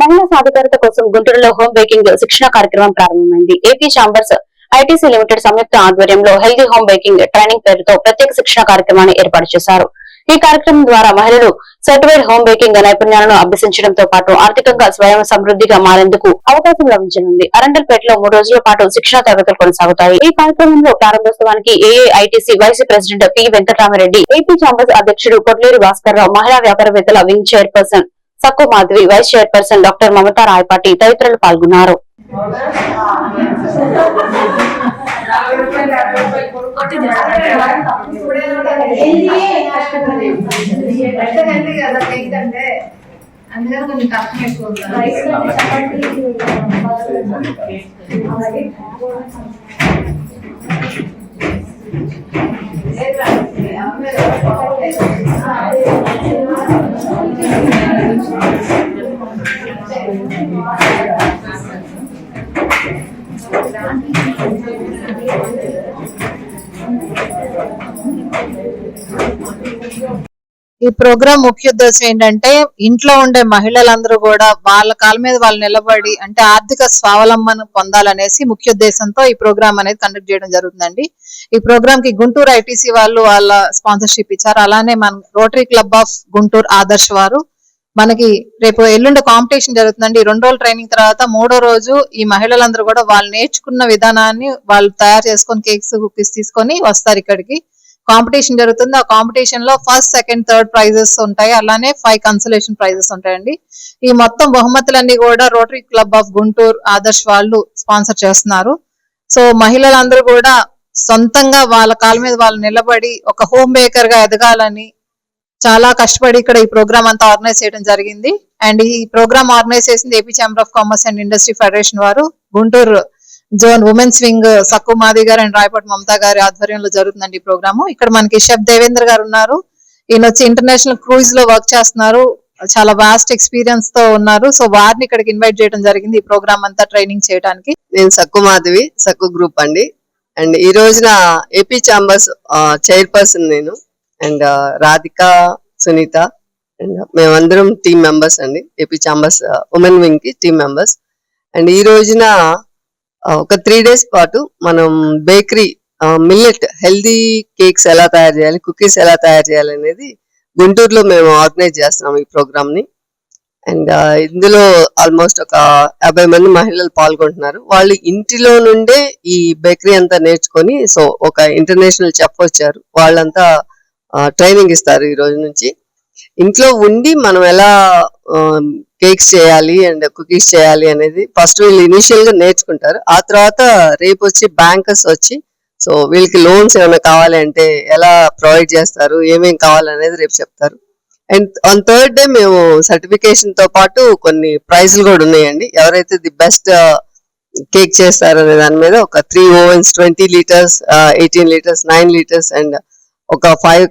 మహిళా సాధికారత కోసం గుంటూరులో హోమ్ బేకింగ్ శిక్షణ కార్యక్రమం ప్రారంభమైంది. ఏపీ చాంబర్స్ ఐటీసీ లిమిటెడ్ సంయుక్త ఆధ్వర్యంలో హెల్దీ హోమ్ బేకింగ్ ట్రైనింగ్ పేరుతో ప్రత్యేక శిక్షణ కార్యక్రమాన్ని ఏర్పాటు చేశారు. ఈ కార్యక్రమం ద్వారా మహిళలు సర్టిఫైడ్ హోమ్ బేకింగ్ నైపుణ్యాలను అభ్యసించడంతో పాటు ఆర్థికంగా స్వయం సమృద్ధిగా మారేందుకు అవకాశం లభించనుంది. అరండల్పేటలో మూడు రోజుల పాటు శిక్షణ తరగతులు కొనసాగుతాయి. ఈ కార్యక్రమంలో ప్రారంభోత్సవానికి AIITC vice president P Venkatarama Reddy AP chambers అధ్యక్షుడు కొట్లేరు భాస్కర్ రావు మహిళా వ్యాపారవేత్తల wing chairperson Sakku Madhavi vice chairperson doctor Mamata Rayapati తదితరులు పాల్గొన్నారు అందుకని కొంచెం కష్టం ఎక్కువ ఉంటుంది. ఈ ప్రోగ్రాం ముఖ్య ఉద్దేశం ఏంటంటే ఇంట్లో ఉండే మహిళలందరూ కూడా వాళ్ళ కాళ్ళ మీద వాళ్ళు నిలబడి అంటే ఆర్థిక స్వావలంబన పొందాలనేసి ముఖ్య ఉద్దేశంతో ఈ ప్రోగ్రాం అనేది కండక్ట్ చేయడం జరుగుతుందండి. ఈ ప్రోగ్రామ్కి గుంటూరు ఐటీసీ వాళ్ళు వాళ్ళ స్పాన్సర్షిప్ ఇచ్చారు. అలానే మన rotary club of Guntur Adarsh వారు మనకి రేపు ఎల్లుండి కాంపిటీషన్ జరుగుతుందండి. రెండు రోజుల ట్రైనింగ్ తర్వాత మూడో రోజు ఈ మహిళలందరూ కూడా వాళ్ళు నేర్చుకున్న విధానాన్ని వాళ్ళు తయారు చేసుకొని కేక్స్ కుకీస్ తీసుకొని వస్తారు ఇక్కడికి. కాంపిటీషన్ జరుగుతుంది. ఆ కాంపిటీషన్లో ఫస్ట్ సెకండ్ థర్డ్ ప్రైజెస్ ఉంటాయి. అలానే ఫైవ్ కన్సలేషన్ ప్రైజెస్ ఉంటాయండి. ఈ మొత్తం బహుమతులన్నీ కూడా rotary club of Guntur Adarsh వాళ్ళు స్పాన్సర్ చేస్తున్నారు. సో మహిళలందరూ కూడా సొంతంగా వాళ్ళ కాళ్ళ మీద వాళ్ళు నిలబడి ఒక హోమ్ బేకర్గా ఎదగాలని చాలా కష్టపడి ఇక్కడ ఈ ప్రోగ్రామ్ అంతా ఆర్గనైజ్ చేయడం జరిగింది. అండ్ ఈ ప్రోగ్రామ్ ఆర్గనైజ్ చేసింది AP chamber of commerce and industry federation వారు. Guntur zone women's wing Sakku Madhavi garu and Rayapati Mamata గారి ఆధ్వర్యంలో జరుగుతుందండి ఈ ప్రోగ్రామ్. ఇక్కడ మనకి షెఫ్ దేవేంద్ర గారు ఉన్నారు. ఈయన వచ్చి ఇంటర్నేషనల్ క్రూజ్లో వర్క్ చేస్తున్నారు. చాలా వాస్ట్ ఎక్స్పీరియన్స్తో ఉన్నారు. సో వారిని ఇక్కడికి ఇన్వైట్ చేయడం జరిగింది ఈ ప్రోగ్రామ్ అంతా ట్రైనింగ్ చేయడానికి నేను సక్కు మాధవి సక్కు గ్రూప్ అండి. అండ్ ఈ రోజున ఏపీ చాంబర్స్ చైర్పర్సన్ నేను. అండ్ రాధిక సునీత అండ్ మేమందరం టీమ్ మెంబర్స్ అండి. ఏపీ చాంబర్స్ ఉమెన్ వింగ్కి టీమ్ మెంబర్స్. అండ్ ఈ రోజున ఒక త్రీ డేస్ పాటు మనం బేకరీ మిల్లెట్ హెల్దీ కేక్స్ ఎలా తయారు చేయాలి కుకీస్ ఎలా తయారు చేయాలి అనేది గుంటూరులో మేము ఆర్గనైజ్ చేస్తున్నాం ఈ ప్రోగ్రామ్ని అండ్ ఇందులో ఆల్మోస్ట్ ఒక యాభై మంది మహిళలు పాల్గొంటున్నారు. వాళ్ళు ఇంటిలో నుండే ఈ బేకరీ అంతా నేర్చుకొని సో ఒక ఇంటర్నేషనల్ చెప్ వచ్చారు. వాళ్ళంతా ట్రైనింగ్ ఇస్తారు ఈ రోజు నుంచి. ఇంట్లో ఉండి మనం ఎలా కేక్స్ చేయాలి అండ్ కుకీస్ చేయాలి అనేది ఫస్ట్ వీళ్ళు ఇనిషియల్గా నేర్చుకుంటారు. ఆ తర్వాత రేపు వచ్చి బ్యాంకర్స్ వచ్చి సో వీళ్ళకి లోన్స్ ఏమైనా కావాలి అంటే ఎలా ప్రొవైడ్ చేస్తారు ఏమేం కావాలనేది రేపు చెప్తారు. అండ్ ఆన్ థర్డ్ డే మేము సర్టిఫికేషన్తో పాటు కొన్ని ప్రైజ్లు కూడా ఉన్నాయండి. ఎవరైతే ది బెస్ట్ కేక్ చేస్తారు అనే దాని మీద ఒక three ovens twenty litres eighteen litres nine litres and ఒక ఫైవ్